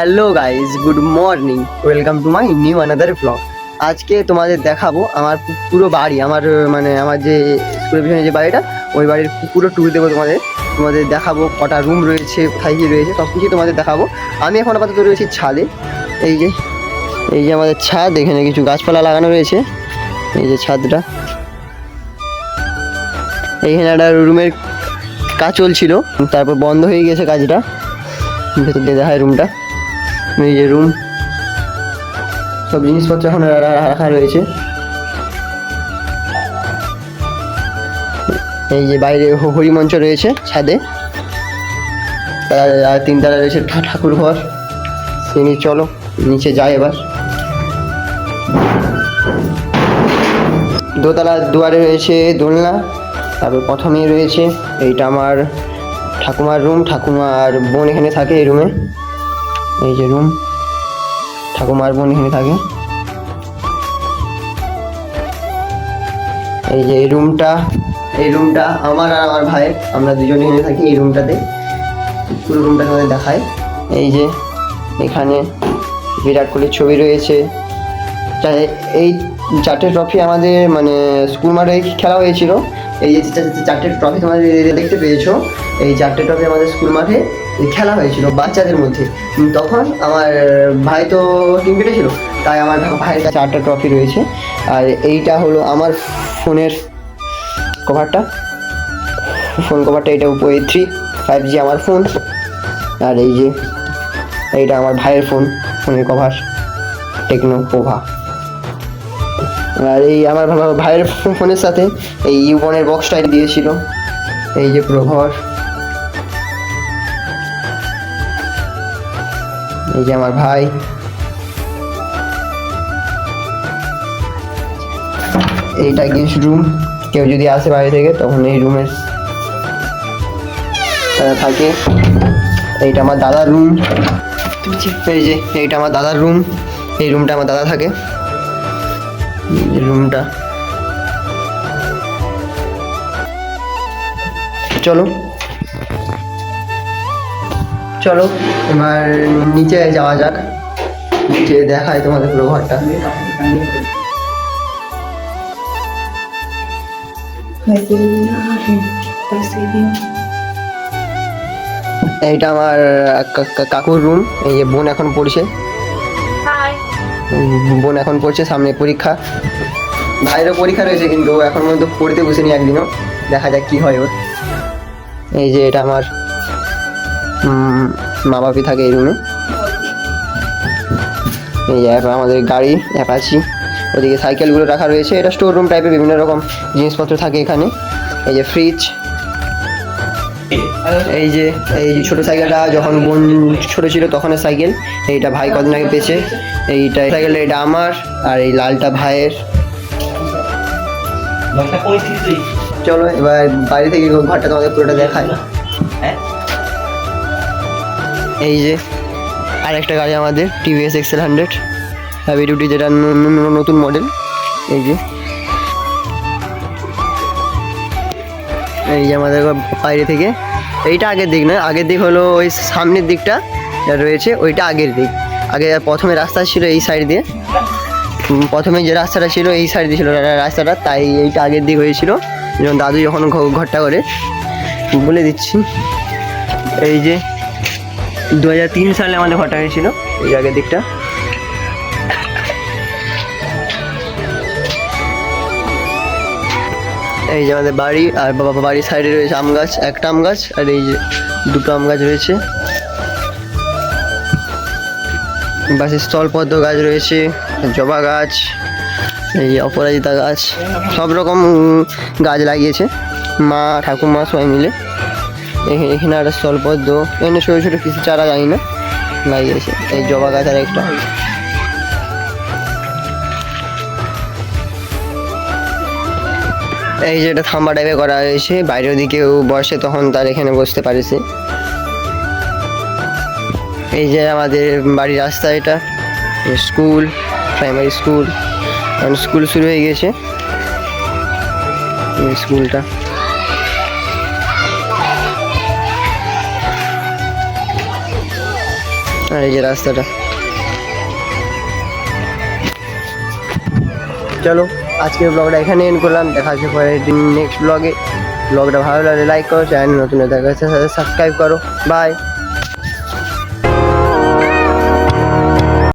Hello guys, good morning. Welcome to my new another blog. আজকে তোমাদের দেখাবো আমার পুরো বাড়ি, আমার মানে আমার যে স্কুলের পিছনে যে বাড়িটা, ওই বাড়ির পুরো ট্যুর দেবো তোমাদের। তোমাদের দেখাবো কটা রুম রয়েছে, কোথায় কী রয়েছে সব কিছু তোমাদের দেখাবো। আমি এখন আপাতত রয়েছি ছাদে। এই যে এই যে আমাদের ছাদ, এখানে কিছু গাছপালা লাগানো রয়েছে। এই যে ছাদটা। এইখানে একটা রুমের কাজ চলছিল, তারপর বন্ধ হয়ে গেছে কাজটা। ভেতর দিয়ে দেখায় রুমটা এই যে রুম। সব জিনিসপত্র এখন রাখা রয়েছে। এই যে বাইরে হ- হরিমঞ্চ রয়েছে ছাদে। তিনতলা রয়েছে ঠাকুর ঘর। তিনি চলো, নিচে যাই এবার। দোতলা দুয়ারে রয়েছে দোলনা, তারপর প্রথমেই রয়েছে এইটা আমার ঠাকুমার রুম ঠাকুমার বোন এখানে থাকে এই রুমে এই যে রুম ঠাকুমার বোন এখানে থাকে। এই যে এই রুমটা এই রুমটা আমার আর আমার ভাইয়ের, আমরা দুজনে এখানে থাকি এই রুমটাতে পুরো রুমটা তোমাদের দেখায় এই যে এখানে বিরাট কোহলির ছবি রয়েছে। এই চারটে ট্রফি আমাদের মানে স্কুল মাঠে খেলা হয়েছিল। এই যে চারটে ট্রফি তোমাদের দেখতে পেয়েছ, এই চারটে ট্রফি আমাদের স্কুল মাঠে খেলা হয়েছিল বাচ্চাদের মধ্যে। তখন আমার ভাই তো টিম কেটেছিল তাই আমার ভাইয়ের কাছে চারটা ট্রফি রয়েছে। আর এইটা হলো আমার ফোনের কভারটা ফোন কভারটা এটা উপরে থ্রি ফাইভ জি আমার ফোন আর এই যে, এইটা আমার ভাইয়ের ফোন ফোনের কভার টেকনো পোভা আর এই আমার ভাইয়ের ফোনের সাথে এই ইউবনের বক্সটা দিয়েছিল। এই যে পুরো ঘর এই যে আমার ভাই। এইটা গেস্ট রুম কেউ যদি আসে বাইরে থেকে তখন এই রুমের থাকে। এইটা আমার দাদার রুম এই যে এইটা আমার দাদার রুম এই রুমটা আমার দাদা থাকে। রুমটা। চলো। চলো, এবার নিচে যাওয়া যাক। নিচে দেখায় তোমাদের পুরো ঘরটা। এইটা আমার কাকুর রুম এই যে বোন এখন পড়ছে। বোন এখন পড়ছে সামনে পরীক্ষা। ভাইয়েরও পরীক্ষা রয়েছে কিন্তু এখন পর্যন্ত পড়তে বসেনি একদিনও। দেখা যাক কি হয় ওর। এই যে এটা আমার মা বাপি থাকে এই রুমে এই যে আমাদের গাড়ি, অ্যাপাচি। ওদিকে সাইকেলগুলো রাখা রয়েছে। এটা স্টোর রুম টাইপের বিভিন্ন রকম জিনিসপত্র থাকে এখানে। এই যে ফ্রিজ এই যে, এই ছোটো সাইকেলটা যখন বোন ছোট ছিল তখনের সাইকেল, এইটা ভাই কদিন আগে পেয়েছে। এইটা সাইকেলটা, এটা আমার, আর এই লালটা ভাইয়ের। চলো, এবার বাইরে থেকে ঘরটা তোমাদের পুরোটা দেখায় এই যে আর একটা গাড়ি আমাদের TVS XL hundred heavy duty যেটা নতুন মডেল এই যে এই যে আমাদের বাইরে থেকে। এইটা আগের দিক নয়, আগের দিক হলো ওই সামনের দিকটা যা রয়েছে, ওইটা আগের দিক। আগে প্রথমে রাস্তা ছিল এই সাইড দিয়ে। প্রথমে যে রাস্তাটা ছিল এই সাইড দিয়ে ছিল রাস্তাটা, তাই এইটা আগের দিক হয়েছিল। যখন দাদু যখন ঘরটা করে, বলে দিচ্ছি, এই যে দু হাজার তিন সালে আমাদের ঘরটা হয়েছিল, এই আগের দিকটা। এই যে আমাদের বাড়ি, আর বাবা বাড়ির সাইডে রয়েছে আম গাছ, একটা আম গাছ, আর এই যে দুটো আম গাছ রয়েছে। পাশে স্থলপদ্ম গাছ রয়েছে, জবা গাছ, এই অপরাজিতা গাছ, সব রকম গাছ লাগিয়েছে। মা ঠাকুমা সবাই মিলে। এখানে একটা স্থলপদ্ম এখানে ছোটো ছোটো কিছু চারা জানি না, লাগিয়েছে। এই জবা গাছ আর একটা। এই যে এটা থাম্বা টাইপে করা হয়েছে, বাইরের দিকে কেউ বসে তখন তার এখানে বসতে পারেছে। এই যে আমাদের বাড়ির রাস্তা এটা স্কুল প্রাইমারি স্কুল এখন স্কুল শুরু হয়ে গেছে। স্কুলটা। আর এই যে রাস্তাটা। চলো। আজকের ব্লগটা এখানে এন্ড করলাম। দেখা হচ্ছে পরে নেক্সট ব্লগে ব্লগটা ভালো লাগলে লাইক করো চ্যানেল নতুন দেখা সাবস্ক্রাইব করো। বাই